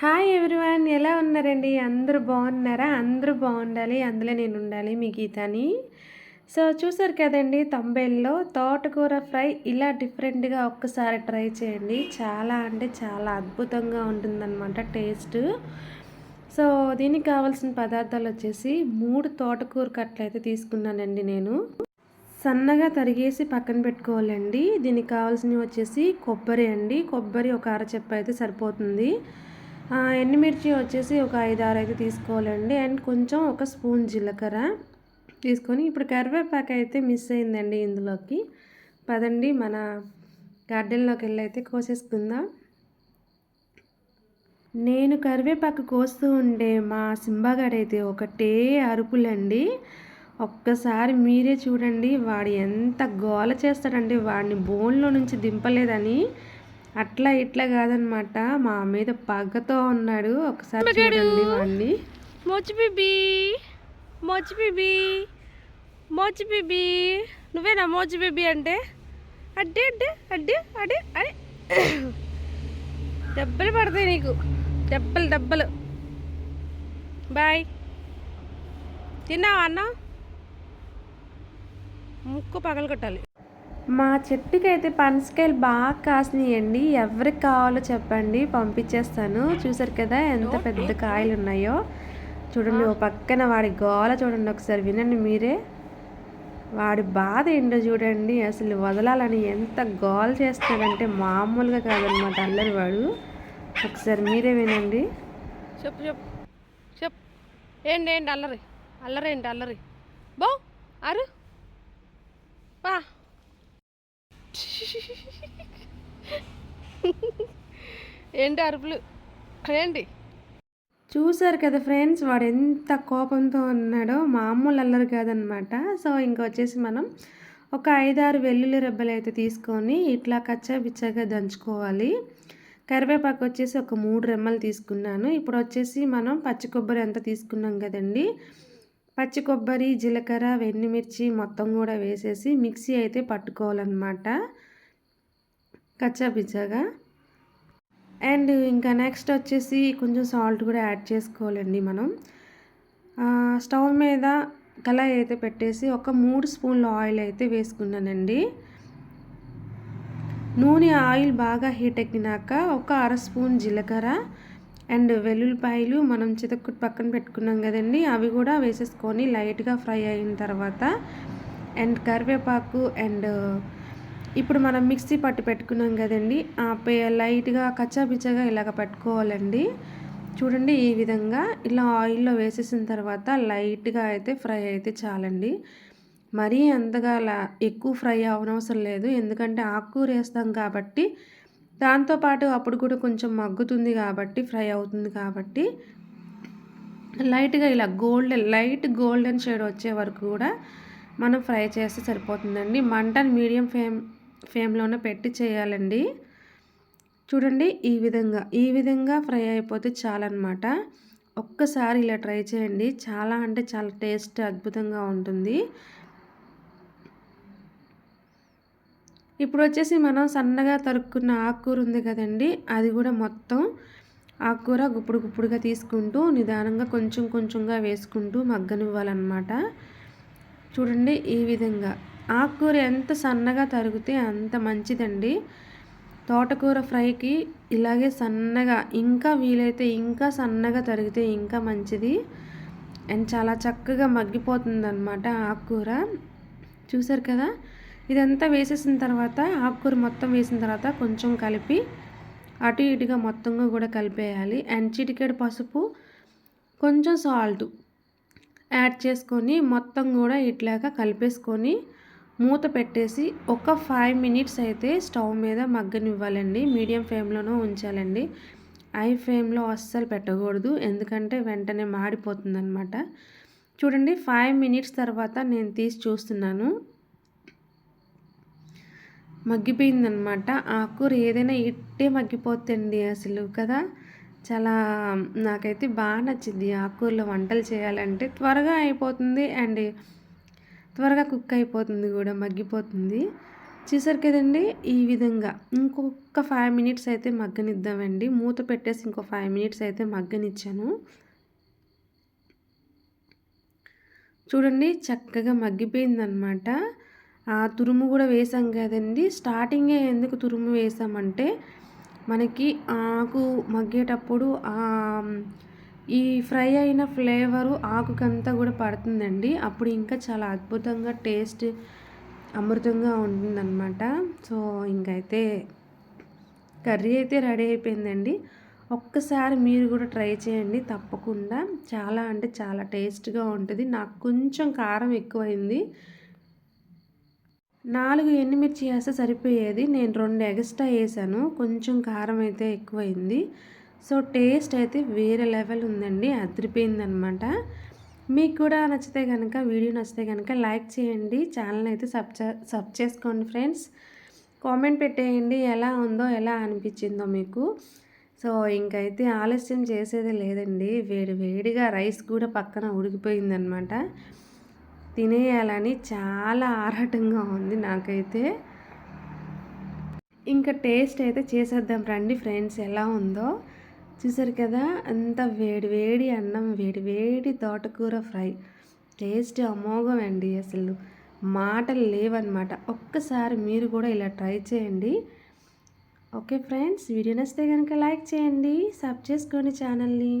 Hi everyone ఎలా ఉన్నారండి? అందరూ బాగున్నారా? అందరూ బాగుండాలి అందులో నేను ఉండాలి మీ గీతాని. సో చూసారు కదండి తంబేల్లో తోటకూర ఫ్రై ఇలా డిఫరెంట్గా ఒక్కసారి ట్రై చేయండి. చాలా అంటే చాలా అద్భుతంగా ఉంటుందన్నమాట టేస్ట్. సో దీనికి కావాల్సిన పదార్థాలు వచ్చేసి మూడు తోటకూర కట్టలు అయితే తీసుకున్నానండి నేను. సన్నగా తరిగేసి పక్కన పెట్టుకోవాలండి. దీనికి కావాల్సినవి వచ్చేసి కొబ్బరి అండి. కొబ్బరి ఒక అరచెప్ప అయితే సరిపోతుంది. ఎండుమిర్చి వచ్చేసి ఒక ఐదు ఆరు అయితే తీసుకోవాలండి. అండ్ కొంచెం ఒక స్పూన్ జీలకర్ర తీసుకొని ఇప్పుడు కరివేపాకు అయితే మిస్ అయిందండి ఇందులోకి. పదండి మన గార్డెన్లోకి వెళ్ళి అయితే కోసేసుకుందాం. నేను కరివేపాకు కోస్తూ ఉండే మా సింబాగాడైతే ఒకటే అరుపులండి. ఒక్కసారి మీరే చూడండి వాడు ఎంత గోల చేస్తాడండి వాడిని బోన్లో నుంచి దింపలేదని. అట్లా ఇట్లా కాదనమాట. మా మీద పగ్గతో ఉన్నాడు ఒకసారి చూడండి వాడిని మోచి బీబీ. మోచి బీబీ. మోచి బీబీ. నువ్వేనా మోచి బీబీ అంటే? అడ్డే అడ్డే అడ్డే అడే అడే దెబ్బలు పడతాయి నీకు. దెబ్బలు దెబ్బలు. బాయ్. తిన్నావా అన్న? ముక్కు పగలు కొట్టాలి మా చెట్టుకి అయితే పనసకాయలు బాగా కాసినాయండి. ఎవరికి కావాలో చెప్పండి పంపించేస్తాను. చూసారు కదా ఎంత పెద్ద కాయలు ఉన్నాయో చూడండి ఓ పక్కన వాడి గోల చూడండి ఒకసారి వినండి మీరే. వాడి బాధ ఏంటో చూడండి అసలు వదలాలని ఎంత గోల చేస్తాడంటే మామూలుగా కాదనమాట అల్లరి వాడు. ఒకసారి మీరే వినండి. చెప్పు చెప్పు చెప్పు. ఏంటి ఏంటి అల్లరి? అల్లరి ఏంటి అల్లరి? బో అరు పా. ఏంటి అరుపులు? ఏంటి? చూసారు కదా ఫ్రెండ్స్ వాడు ఎంత కోపంతో ఉన్నాడో మామూలు అల్లరి కాదనమాట. సో ఇంక వచ్చేసి మనం ఒక ఐదారు వెల్లుల్లి రెబ్బలు అయితే తీసుకొని ఇట్లా కచ్చా బిచ్చగా దంచుకోవాలి. కరివేపాకు వచ్చేసి ఒక మూడు రెమ్మలు తీసుకున్నాను. ఇప్పుడు వచ్చేసి మనం పచ్చి కొబ్బరి ఎంత తీసుకున్నాం కదండి. పచ్చి కొబ్బరి జీలకర్ర వెన్నిమిర్చి మొత్తం కూడా వేసేసి మిక్సీ అయితే పట్టుకోవాలన్నమాట. కచ్చాపిచ్చాగా అండ్ ఇంకా నెక్స్ట్ వచ్చేసి కొంచెం సాల్ట్ కూడా యాడ్ చేసుకోవాలండి మనం. స్టవ్ మీద కళాయి అయితే పెట్టేసి ఒక మూడు స్పూన్ల ఆయిల్ అయితే వేసుకున్నానండి. నూనె ఆయిల్ బాగా హీట్ ఎక్కినాక ఒక అర స్పూన్ జీలకర్ర అండ్ వెల్లుల్లిపాయలు మనం చితక్కుట్టు పక్కన పెట్టుకున్నాం కదండి అవి కూడా వేసేసుకొని లైట్గా ఫ్రై అయిన తర్వాత అండ్ కరివేపాకు అండ్ ఇప్పుడు మనం మిక్సీ పట్టు పెట్టుకున్నాం కదండి ఆ పే లైట్గా కచ్చాపిచ్చగా ఇలాగ పెట్టుకోవాలండి. చూడండి ఈ విధంగా ఇలా ఆయిల్లో వేసేసిన తర్వాత లైట్గా అయితే ఫ్రై అయితే చాలండి. మరీ అంతగా ఎక్కువ ఫ్రై అవనవసరం లేదు ఎందుకంటే ఆకుకూర వేస్తాం కాబట్టి దాంతోపాటు అప్పుడు కూడా కొంచెం మగ్గుతుంది కాబట్టి ఫ్రై అవుతుంది కాబట్టి లైట్గా ఇలా గోల్డెన్ లైట్ గోల్డెన్ షేడ్ వచ్చే వరకు కూడా మనం ఫ్రై చేస్తే సరిపోతుందండి. మంటను మీడియం ఫ్లేమ్ ఫ్లేమ్లోనే పెట్టి చేయాలండి. చూడండి ఈ విధంగా ఈ విధంగా ఫ్రై అయిపోతే చాలన్నమాట. ఒక్కసారి ఇలా ట్రై చేయండి. చాలా అంటే చాలా టేస్ట్ అద్భుతంగా ఉంటుంది. ఇప్పుడు వచ్చేసి మనం సన్నగా తరుక్కున్న ఆకుకూర ఉంది కదండి అది కూడా మొత్తం ఆకుకూర గుప్పుడు గుప్పుడుగా తీసుకుంటూ నిదానంగా కొంచెం కొంచెంగా వేసుకుంటూ మగ్గనివ్వాలన్నమాట. చూడండి ఈ విధంగా. ఆకుకూర ఎంత సన్నగా తరిగితే అంత మంచిదండి. తోటకూర ఫ్రైకి ఇలాగే సన్నగా ఇంకా వీలైతే ఇంకా సన్నగా తరిగితే ఇంకా మంచిది. అండ్ చాలా చక్కగా మగ్గిపోతుంది అనమాట ఆకుకూర. చూసారు కదా? ఇదంతా వేసేసిన తర్వాత ఆకుకూర మొత్తం వేసిన తర్వాత కొంచెం కలిపి అటు ఇటుగా మొత్తంగా కూడా కలిపేయాలి. అండ్ చిటికెడు పసుపు కొంచెం సాల్ట్ యాడ్ చేసుకొని మొత్తం కూడా ఇట్లాగా కలిపేసుకొని మూత పెట్టేసి ఒక ఫైవ్ మినిట్స్ అయితే స్టవ్ మీద మగ్గనివ్వాలండి. మీడియం ఫ్లేమ్లోనూ ఉంచాలండి. ఐ ఫ్లేమ్లో అస్సలు పెట్టకూడదు. ఎందుకంటే వెంటనే మాడిపోతుందనమాట చూడండి ఫైవ్ మినిట్స్ తర్వాత నేను తీసి చూస్తున్నాను. మగ్గిపోయిందనమాట. ఆకుకూర ఏదైనా ఇట్టే మగ్గిపోతుంది అసలు కదా. చాలా నాకైతే బాగా నచ్చింది ఆకుకూరలో వంటలు చేయాలంటే. త్వరగా అయిపోతుంది అండ్ త్వరగా కుక్ అయిపోతుంది కూడా మగ్గిపోతుంది. చూసారు కదండి ఈ విధంగా. ఇంకొక ఫైవ్ మినిట్స్ అయితే మగ్గనిద్దామండి. మూత పెట్టేసి ఇంకో ఫైవ్ మినిట్స్ అయితే మగ్గనిచ్చాను. చూడండి చక్కగా మగ్గిపోయిందనమాట. తురుము కూడా వేసాం కదండి. స్టార్టింగే ఎందుకు తురుము వేసామంటే మనకి ఆకు మగ్గేటప్పుడు ఈ ఫ్రై అయిన ఫ్లేవరు ఆకుకంతా కూడా పడుతుందండి. అప్పుడు ఇంకా చాలా అద్భుతంగా టేస్ట్ అమృతంగా ఉంటుందన్నమాట. సో ఇంకైతే కర్రీ అయితే రెడీ అయిపోయిందండి. ఒక్కసారి మీరు కూడా ట్రై చేయండి తప్పకుండా. చాలా అంటే చాలా టేస్ట్గా ఉంటుంది. నాకు కొంచెం కారం ఎక్కువైంది. నాలుగు ఎండుమిర్చి వేస్తే సరిపోయేది. నేను రెండు ఎగస్ట్రా వేసాను. కొంచెం కారం అయితే ఎక్కువైంది. సో టేస్ట్ అయితే వేరే లెవెల్ ఉందండి. అదిరిపోయిందనమాట మీకు కూడా నచ్చితే కనుక వీడియో నచ్చితే కనుక లైక్ చేయండి. ఛానల్ అయితే సబ్ సబ్ చేసుకోండి ఫ్రెండ్స్. కామెంట్ పెట్టేయండి. ఎలా ఉందో ఎలా అనిపించిందో మీకు. సో ఇంకైతే ఆలస్యం చేసేది లేదండి. వేడి వేడిగా రైస్ కూడా పక్కన ఉడికిపోయిందనమాట తినేయాలని చాలా ఆరాటంగా ఉంది నాకైతే. ఇంకా టేస్ట్ అయితే చేసేద్దాం రండి ఫ్రెండ్స్ ఎలా ఉందో. చూసారు కదా అంత వేడి వేడి అన్నం వేడి వేడి తోటకూర ఫ్రై. టేస్ట్ అమోఘం అండి అసలు. మాటలు లేవన్నమాట. ఒక్కసారి మీరు కూడా ఇలా ట్రై చేయండి. ఓకే ఫ్రెండ్స్ వీడియో నచ్చితే కనుక లైక్ చేయండి సబ్ చేసుకోండి ఛానల్ని.